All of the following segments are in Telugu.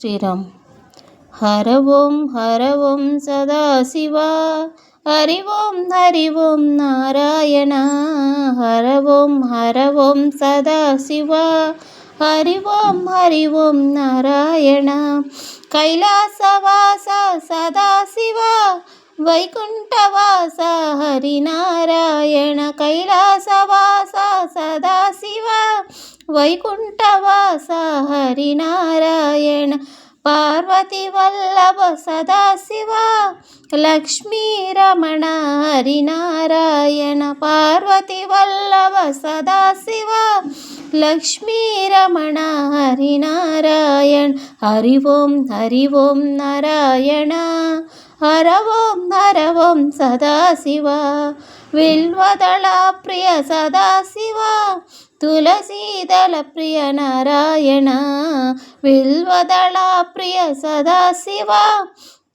శ్రీరామ్. హర ఓం హర ఓం సదాశివ హరి ఓం హరి ఓం నారాయణ హర ఓం హర ఓం సదాశివ హరి ఓం హరి ఓం నారాయణ కైలాసవాస సదాశివ వైకుంఠవాస హరినారాయణ కైలాసవాస వైకుంఠవాస హరినారాయణ పార్వతి వల్లభ సదాశివ లక్ష్మీరమణ హరినారాయణ పార్వతి వల్లభ సదాశివ లక్ష్మీరమణ హరినారాయణ హరి ఓం హరి ఓం నారాయణ హర ఓం హర ఓం సదాశివ విల్వదళ ప్రియ సదాశివ తులసీదళ ప్రియ నారాయణ విల్వదళ ప్రియ సదాశివ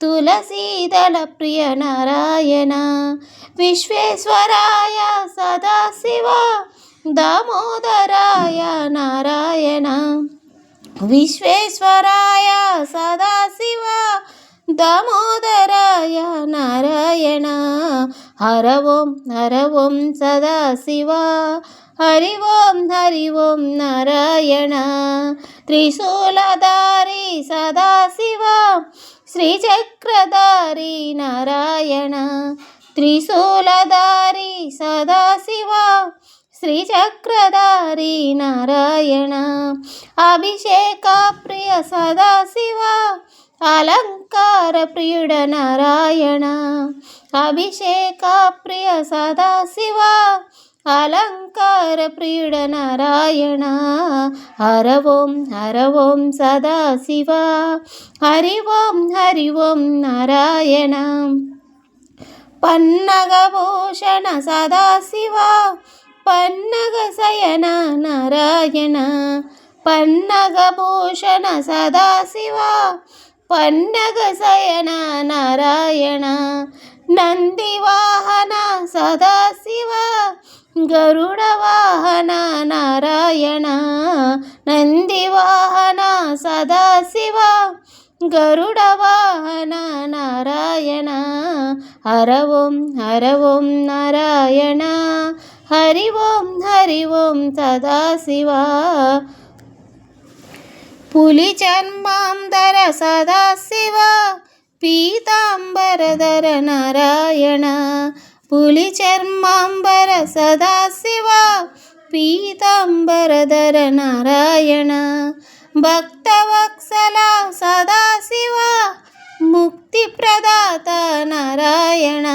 తులసీదళ ప్రియ నారాయణ విశ్వేశ్వరాయ సదాశివ దామోదరాయ నారాయణ విశ్వేశ్వరాయ సదాశివ దామోదరాయ నారాయణ హర ఓం హర ఓం సదాశివ హరి ఓం హరి ఓం నారాయణ. త్రిశూలధారి సదాశివ శ్రీచక్రధారి నారాయణ. త్రిశూలధారి సదాశివ శ్రీచక్రధారి నారాయణ. అభిషేక ప్రియ సదాశివ అలంకార ప్రియుడ నారాయణ. అభిషేక ప్రియ సదాశివ अलङ्कारप्रीडनारायण। हर ओं हर ं सदाशिवा। हरि ओं हरि ओं नारायण। पन्नगभूषण सदा शिवा पन्नगशयन नारायण। पन्नगभूषण सदा शिवा पन्नगशयन नारायण। नन्दिवाहन सदा शिवा ಗರುಡವಾಹನ ನಾರಾಯಣ ನಂದಿವಾಹನ ಸದಾಶಿವ ಗರುಡವಾಹನ ನಾರಾಯಣ ಹರ ಓಂ ಹರ ಓಂ ನಾರಾಯಣ ಹರಿ ಓಂ ಹರಿ ಓಂ ಸದಾಶಿವ ಪುಲಿ ಚರ್ಮಾಂಧರ ಸದಾಶಿವ ಪೀತಾಂಬರಧರ ನಾರಾಯಣ पुलिचर्माम्बर सदाशिव पीताम्बरधर नारायण भक्तवक्सला सदाशिव मुक्तिप्रदाता नारायण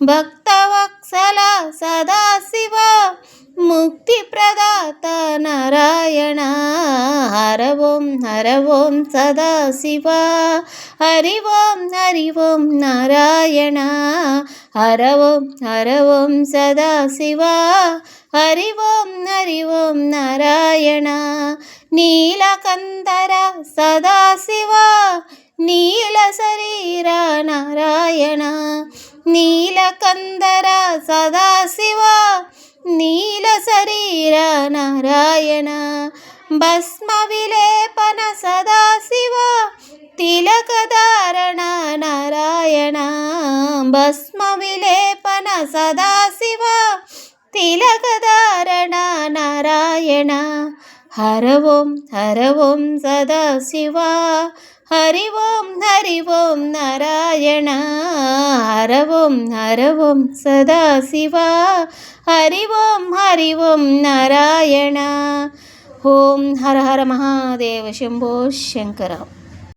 भक्तवक्सला सदाशिव मुक्तिप्रदाता नारायण। हर ॐ हर ॐ सदाशिव हरि शिवा हरि हरिवं नारायण। హర ఓం హర ఓం సదాశివ హరి ఓం హరి ఓం నారాయణ నీలకందర సదాశివ నీల శరీర నారాయణ నీలకందర సదాశివ నీల శరీర నారాయణ భస్మ విలేపన సదాశివ తిలకధారణ నారాయణ భస్మ சதாசிவா திலகதாரண நாராயண ஹரவோம் ஹரவோம் சதாசிவா ஹரிவோம் ஹரிவோம் நாராயண ஹரவோம் ஹரவோம் சதாசிவா ஹரிவோம் ஹரிவோம் நாராயண ஓம் ஹர ஹர மகாதேவ சம்போ சங்கரம்